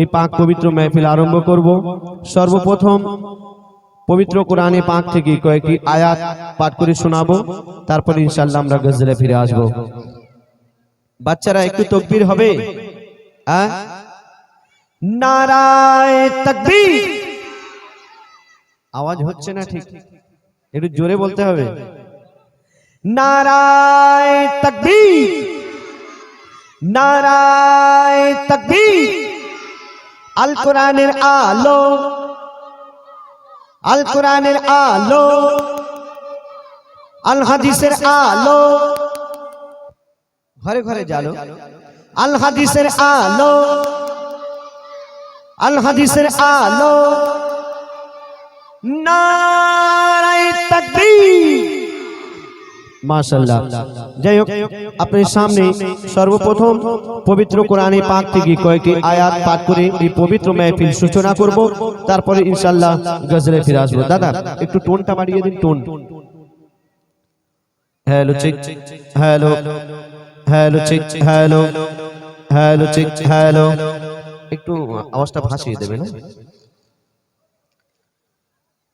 এই পাক পবিত্র মেহফিল আরম্ভ করব। সর্বপ্রথম পবিত্র কোরআনে পাক থেকে কয়েকটি আয়াত পাঠ করে শোনাবো। তারপর ইনশাল্লাহ আমরা গজলে ফিরে আসব। বাচ্চারা, একটু তকবীর হবে? নারায় তাকবীর! আওয়াজ হচ্ছে না ঠিক? একটু জোরে বলতে হবে। নারায় তাকবীর! নারায় তাকবীর। আল কোরআনের আলো। আল কোরআনের আলো। আল হাদিসের আলো। ঘরে ঘরে জালো আল হাদিসের আলো। আল হাদিসের আলো। নারায় তাকবীর। মাশাল্লাহ যাই হোক আপনার সর্বপ্রথম পবিত্র থেকে কয়েকটি আয়াত পাঠ করে এই পবিত্র করব। তারপরে ইনশাল্লাহ গজলে ফিরে আসব। দাদা, একটু টোনটা বাড়িয়ে দিন, tone. Hello hello. Hello hello. Hello hello. একটু আওয়াজটা ভাসিয়ে দেবেন হ্যাঁ?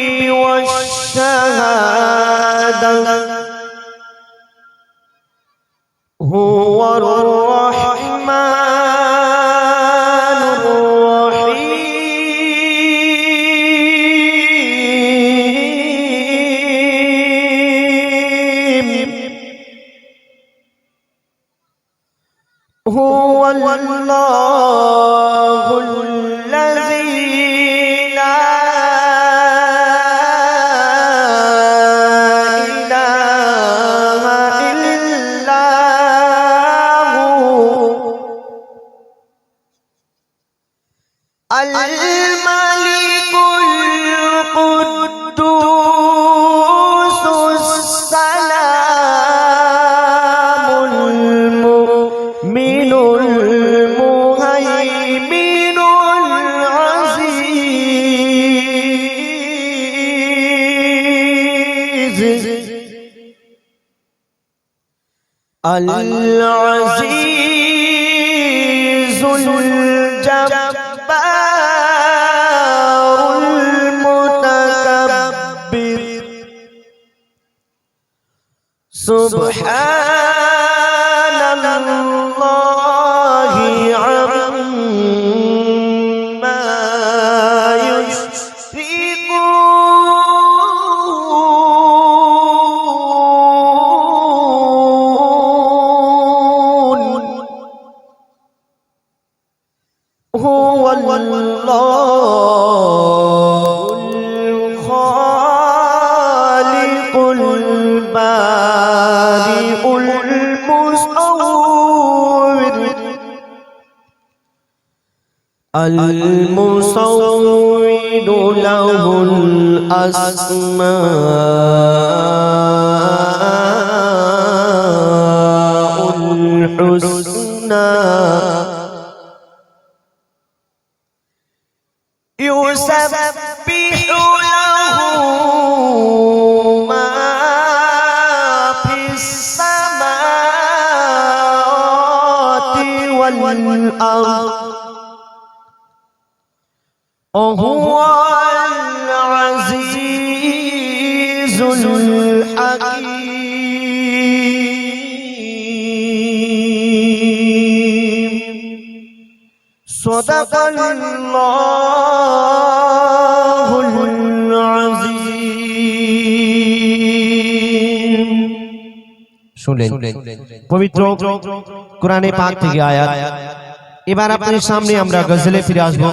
الغيب والشهادة. هو الرحمن الرحيم. هو الله العزيز الجبار المتكبر سبحان هو الله الخالق البارئ المصور المصور له الأسماء الحسنى يسبح له ما في السماوات والأرض صدق الله العظيم শুনলেন পবিত্র কোরআনে পাক থেকে আয়াত এবার আপনার সামনে আমরা গজলে ফিরে আসব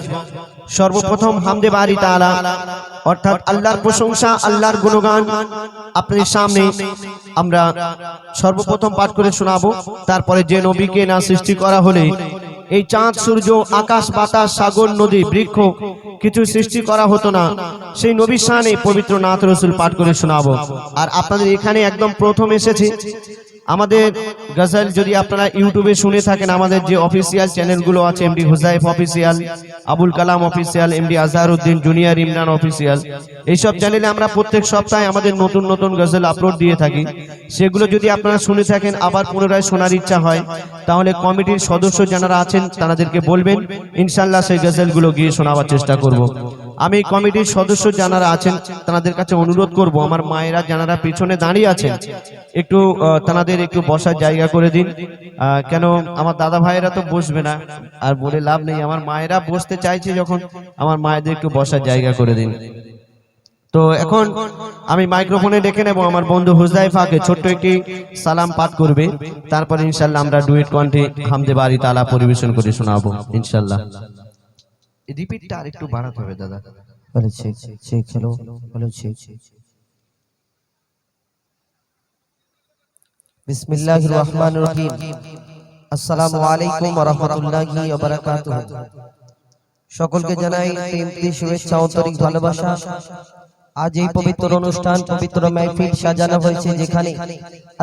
সর্বপ্রথম হামদে বাড়ি তাআলা অর্থাৎ আল্লাহর প্রশংসা আল্লাহর গুণগান আপনার সামনে আমরা সর্বপ্রথম পাঠ করে শোনাবো তারপরে যে নবীকে না সৃষ্টি করা হলে এই চাঁদ, সূর্য, আকাশ, বাতাস, সাগর, নদী, বৃক্ষ কিছু সৃষ্টি করা হতো না। সেই নবী শানে পবিত্র নাথ রসুল পাঠ করে শোনাবো। আর আপনাদের এখানে একদম প্রথম এসেছে আমাদের গজল যদি আপনারা ইউটিউবে শুনে থাকেন, আমাদের যে অফিসিয়াল চ্যানেলগুলো আছে MD Huzaif official Abul Kalam official MD Azharuddin junior Imran official এইসব চ্যানেলে আমরা প্রত্যেক সপ্তাহে আমাদের নতুন নতুন গজল আপলোড দিয়ে থাকি সেগুলো যদি আপনারা শুনে থাকেন, আবার পুনরায় শোনার ইচ্ছা হয়, তাহলে কমিটির সদস্য যারা আছেন, তাদেরকে বলবেন ইনশাল্লাহ সেই গজলগুলো গিয়ে শোনাবার চেষ্টা করব। আমি কমিটির সদস্য যারা আছেন তাদের কাছে অনুরোধ করব আমার মায়েরা যারা পিছনে দাঁড়িয়ে আছেন একটু তাদের একটু বসার জায়গা করে দিন। কেন আমার দাদা ভাইয়েরা তো বসবে না। আর বলে লাভ নেই আমার মায়েরা বসতে চাইছে যখন আমার মায়েদের একটু বসার জায়গা করে দিন। তো এখন আমি মাইক্রোফোনে ডেকে নেব আমার বন্ধু হুজাইফাকে ছোট্ট একটি সালাম পাঠ করবে। তারপর ইনশাল্লাহ আমরা ডুয়েট কণ্ঠে হামদে বাড়ি তালা পরিবেশন করে শোনাবো ইনশাল্লাহ। রিপিটটা আর একটু বাড়াতে হবে দাদা। বলে শেখ শেখ হ্যালো হ্যালো শেখ বিসমিল্লাহির রহমানির রহিম। আসসালামু আলাইকুম ওয়া রাহমাতুল্লাহি ওয়া বারাকাতুহু। সকলকে জানাই প্রেমপ্রীতি শুভেচ্ছা আন্তরিক ভালোবাসা। আজ এই পবিত্র অনুষ্ঠান পবিত্র মাহফিল সাজানো হয়েছে যেখানে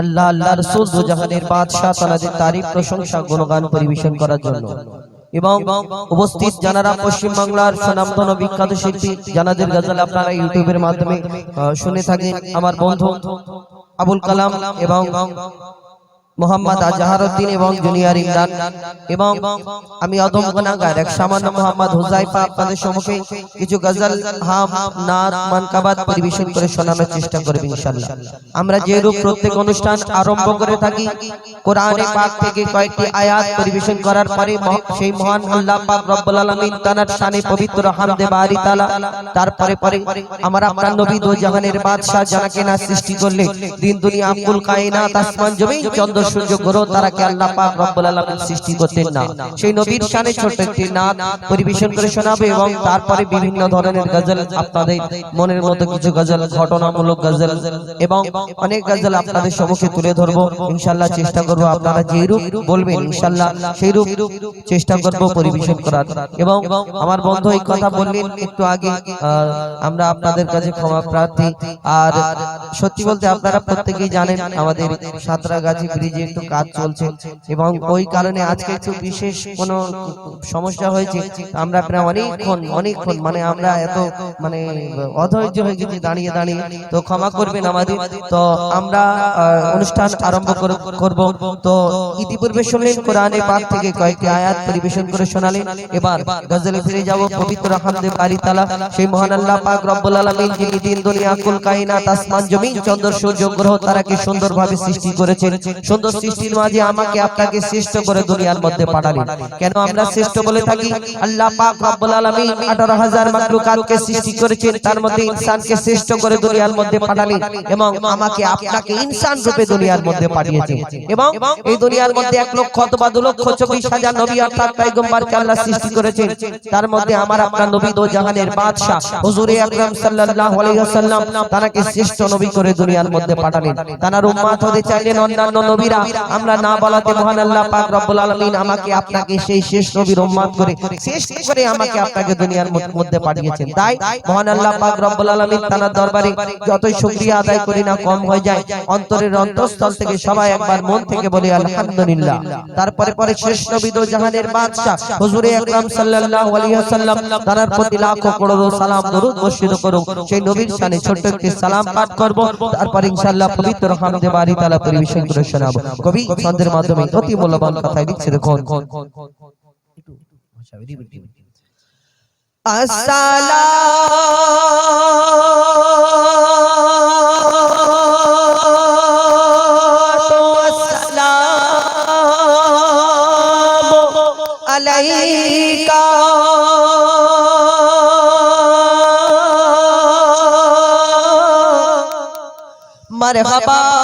আল্লাহ আল্লাহ রসুল দু জাহানের বাদশাহ তাদের তারিফ প্রশংসা গুণগান পরিবেশন করার জন্য। এবং উপস্থিত জানারা পশ্চিমবাংলার বাংলার স্বনামধন্য বিখ্যাত শিল্পী জানাদের গজল আপনারা ইউটিউবের মাধ্যমে শুনে থাকেন। আমার বন্ধু আবুল কালাম এবং মোহাম্মদ আজহারউদ্দিন এবং জুনিয়র ইমরান। এবং আমি অদম গুনাহগার এক সামান্য মোহাম্মদ হুজাইফা আপনাদের সম্মুখে কিছু গজল হাম নাত মানকাবাত পরিবেশন করে শোনানোর চেষ্টা করব ইনশাআল্লাহ। আমরা যে রূপ প্রত্যেক অনুষ্ঠান আরম্ভ করে থাকি কোরআনে পাক থেকে কয়েকটি আয়াত পরিবেশন করার পরে সেই মহান আল্লাহ পাক রব্বুল আলামিন তার শানে পবিত্র হামদে বারি তাআলা তারপরে পরে আমার আপনার নবী দো জাহানের বাদশা যাকে না সৃষ্টি করলে দিন দুনিয়া আকুল কায়নাত আসমান জমিন চন্দ্র সূর্য গ্রহ তারাকে আল্লাহ পাক রব্বুল আলামিন সৃষ্টি করতেন না? সেই নবীর শানে ছোট একটি নাত পরিবেশন করে শোনাবে এবং তারপরে বিভিন্ন ধরনের গজল আপনাদের মনের মতো কিছু গজল, ঘটনামূলক গজল এবং অনেক গজল আপনাদের সম্মুখে তুলে ধরবো। ইনশাআল্লাহ চেষ্টা করব আপনারা যে রূপ বলবেন, ইনশাআল্লাহ সেই রূপ চেষ্টা করব পরিবেশন করার। এবং আমার বন্ধু এই কথা বললেন, একটু আগে আমরা আপনাদের কাছে ক্ষমা প্রার্থী। আর সত্যি বলতে আপনারা প্রত্যেকেই জানেন, আমাদের সাঁতরাগাছি ব্রিজে একটু কাজ চলছে এবং ওই কারণে আজকে একটু বিশেষ কোনো সমস্যা হয়েছে আমরা প্রায় অনেকক্ষণ অনেকক্ষণ মানে আমরা এত মানে অধৈর্য হয়ে গেছি দাঁড়িয়ে দাঁড়িয়ে। তো ক্ষমা করবেন আমাদের। তো আমরা অনুষ্ঠান আরম্ভ করব তো ইতিপূর্বে শুনলেন কোরআনে পাক থেকে কয়েকটি আয়াত পরিবেশন করে শোনালেন। এবার গজলে ফিরে যাব পবিত্র হামদে বাড়ি তালা। সেই মহান আল্লাহ পাক রব্বুল আলামিন যিনি দিন দুনিয়া কুল কায়নাত আসমান জমিন চন্দ্র সূর্য গ্রহ তারাকে সুন্দরভাবে সৃষ্টি করেছেন সুন্দর সৃষ্টির মাঝে আমাকে আপনাকে শ্রেষ্ঠ করে দুনিয়ার মধ্যে পাঠালেন। কেন আমরা শ্রেষ্ঠ বলে থাকি? আল্লাহ পাক রব্বুল আলামিন 18000 মাখলুকাতকে সৃষ্টি করেছেন তার মধ্যে ইনসানকে শ্রেষ্ঠ করে দুনিয়ার মধ্যে পাঠালেন এবং আমাকে আপনাকে ইনসান রূপে দুনিয়ার মধ্যে পাঠিয়েছেন। এবং এই দুনিয়ার মধ্যে এক লক্ষ অথবা দু লক্ষ চব্বিশ হাজার নবী অর্থাৎ পয়গম্বরকে আল্লাহ সৃষ্টি করেছেন। তার মধ্যে আমার আপনার নবী দো জাহানের বাদশা হুজুরে আকরাম সাল্লাল্লাহু আলাইহি ওয়াসাল্লাম তাকে শ্রেষ্ঠ নবী করে দুনিয়ার মধ্যে পাঠালেন তার উম্মত হতে চাইলেন অন্যান্য নবীরা আমরা না বলাতে মহান আল্লাহ পাক রব্বুল আলামিন আমাকে আপনাকে সেই শেষ নবীর উম্মত করে শ্রেষ্ঠ করে আমাকে আপনাকে দুনিয়ার মধ্যে পাঠিয়েছেন। তাই মহান আল্লাহ পাক রব্বুল আলামিন তার দরবারে যতই শুকরিয়া আদায় করি না, কম হয়ে যায়। অন্তরের অন্তঃস্থল থেকে সবাই একবার মন থেকে বলি, আলহামদুলিল্লাহ। তারপরে পরে শেষ নবী দো জাহানের বাদশা হুজুরে আকরাম সাল্লাল্লাহু আলাইহি ওয়াসাল্লাম তার প্রতি লাখো করোড় সালাম, দরুদ বর্ষিত করুন সেই নবীর শানে ছোট্ট একটি সালাম পাঠ করব। তারপর ইনশাআল্লাহ পবিত্র হামদে বাড়ি তালা পরিবেশন করে শোনাবো। কবি ছন্দের মাধ্যমে অতি মূল্যবান কথাই লিখছে দেখুন। আলাইকা। মারহাবা।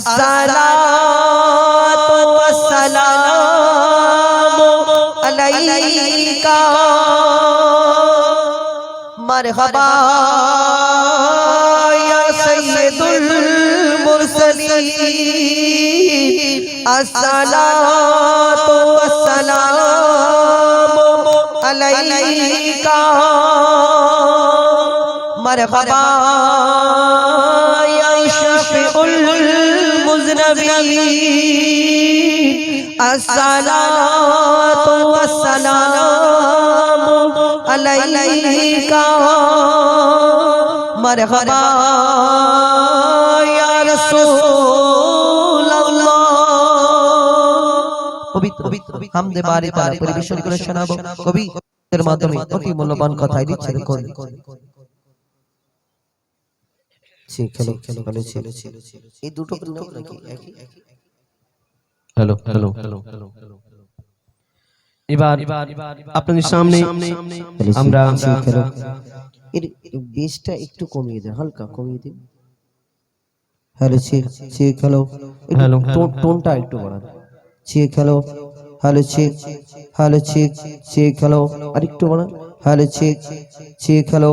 الصلاة والسلام عليك مرحبا يا سيد المرسلين الصلاة والسلام عليك مرحبا يا شفيع المرسلين نبی السلام تو السلام علیکہ مرحبا یا পবিত্র হামদে বারে বারে পরিবেশন করে শোনাবো। কবি এর মাধ্যমে অতি মূল্যবান কথাই দিচ্ছে ছি খেলো খেলো খেলো ছেলে এই দুটো নাম নাকি একই? হ্যালো হ্যালো এবার আপনাদের সামনে আমরা খেলো। এর বেসটা একটু কমিয়ে দেন হালকা কমিয়ে দিন। Hello check check hello hello, টোনটা একটু বাড়ান। Check hello. Hello check hello check check hello আর একটু বাড়ান। Hello check check hello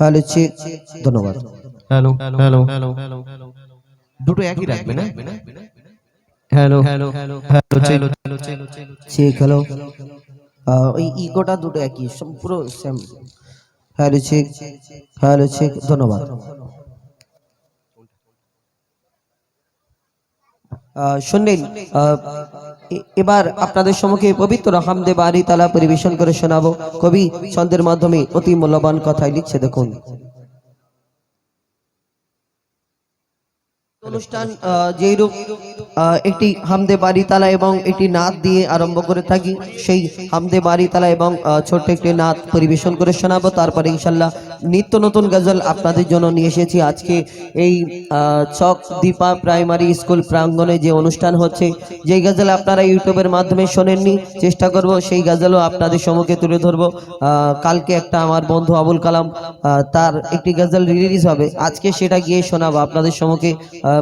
hello check ধন্যবাদ। হ্যালো হ্যালো দুটো একই রাখবে না? হ্যালো হ্যালো হ্যালো চলো চেক হ্যালো ওই ইগোটা দুটো একই পুরো same hello check hello check ধন্যবাদ। আহ, শুনলেন এবার আপনাদের সম্মুখে পবিত্র হামদে বাড়ি তালা পরিবেশন করে শোনাবো। কবি ছন্দের মাধ্যমে অতি মূল্যবান কথাই লিখছে দেখুন। অনুষ্ঠান যেইরূপ একটি হামদে বাড়ি তালা এবং একটি নাত দিয়ে আরম্ভ করে থাকি, সেই হামদে বাড়ি তালা এবং ছোট্ট একটি নাত পরিবেশন করে শোনাবো। তারপরে ইনশাল্লাহ নিত্য নতুন গজল আপনাদের জন্য নিয়ে এসেছি। আজকে এই চক দীপা প্রাইমারি স্কুল প্রাঙ্গণে যে অনুষ্ঠান হচ্ছে, যেই গজল আপনারা ইউটিউবের মাধ্যমে শোনেননি, চেষ্টা করব সেই গজলও আপনাদের সম্মুখে তুলে ধরবো। কালকে একটা আমার বন্ধু আবুল কালাম তার একটি গজল রিলিজ হবে। আজকে সেটা গিয়ে শোনাবো আপনাদের সম্মুখে।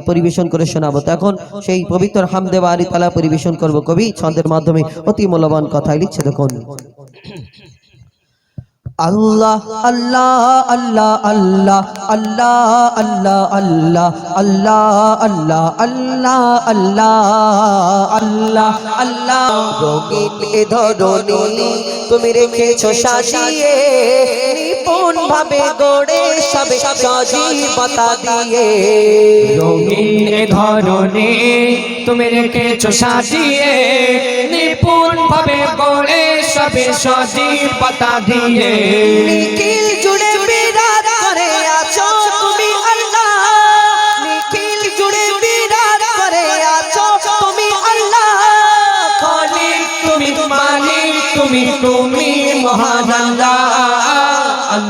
পরিবেশন করে শোনাবো তো এখন সেই পবিত্র হামদে বাড়ি তালা পরিবেশন করব কবি ছন্দের মাধ্যমে অতি মূল্যবান কথাই লিখছে দেখুন আল্লাহ আল্লাহ আল্লাহ আল্লাহ আল্লাহ আল্লাহ আল্লাহ আল্লাহ আল্লাহ আল্লাহ আল্লাহ আল্লাহ রঙিন এ ধরনী তুমি রেখেছো সাজিয়ে নিপুণ ভাবে গড়ে সবে সজীবতা দিয়ে। রঙিন এ ধরনে তুমি রেখেছ সাজিয়ে নিপুণ ভাবে গড়ে সবে সজীবতা দিয়ে। নিখিল জুড়ে বিরাট করে আছো তুমি আল্লাহ। নিখিল জুড়ে বিরাট করে আছো তুমি আল্লাহ। খালিক তুমি মালিক তুমি তুমি মহান আল্লাহ।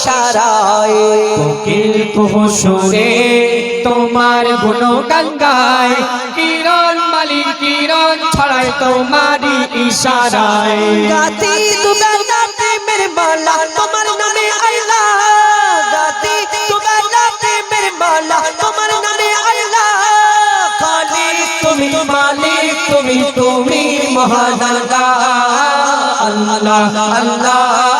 ইশারায়। কোকিল কুহুসুরে তোমার গুণ গঙ্গায় কিরণ মালি কিরণ ছড়ায় তোমারি ইশারায়। গাতি মেরে মালা তোমার নামে আল্লাহ গাতি তুমি গাতে মেরে মালা তোমার নামে আল্লাহ খালি তুমি মালিক মালিক তুমি তুমি মহান আল্লাহ আল্লাহ আল্লাহ আল্লাহ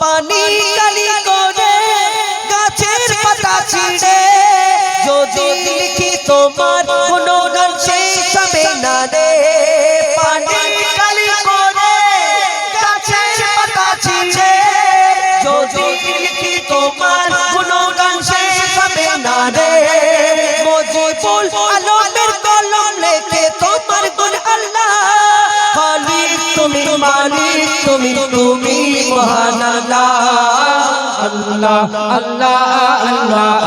পানি কালি করে গাছের পাতা ছিঁড়ে যদি লিখি তোমার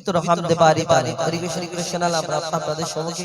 পবিত্র হামদে বাড়ি বাড়ি পরিবেশন করে শোনালাম আপনাদের সম্মুখে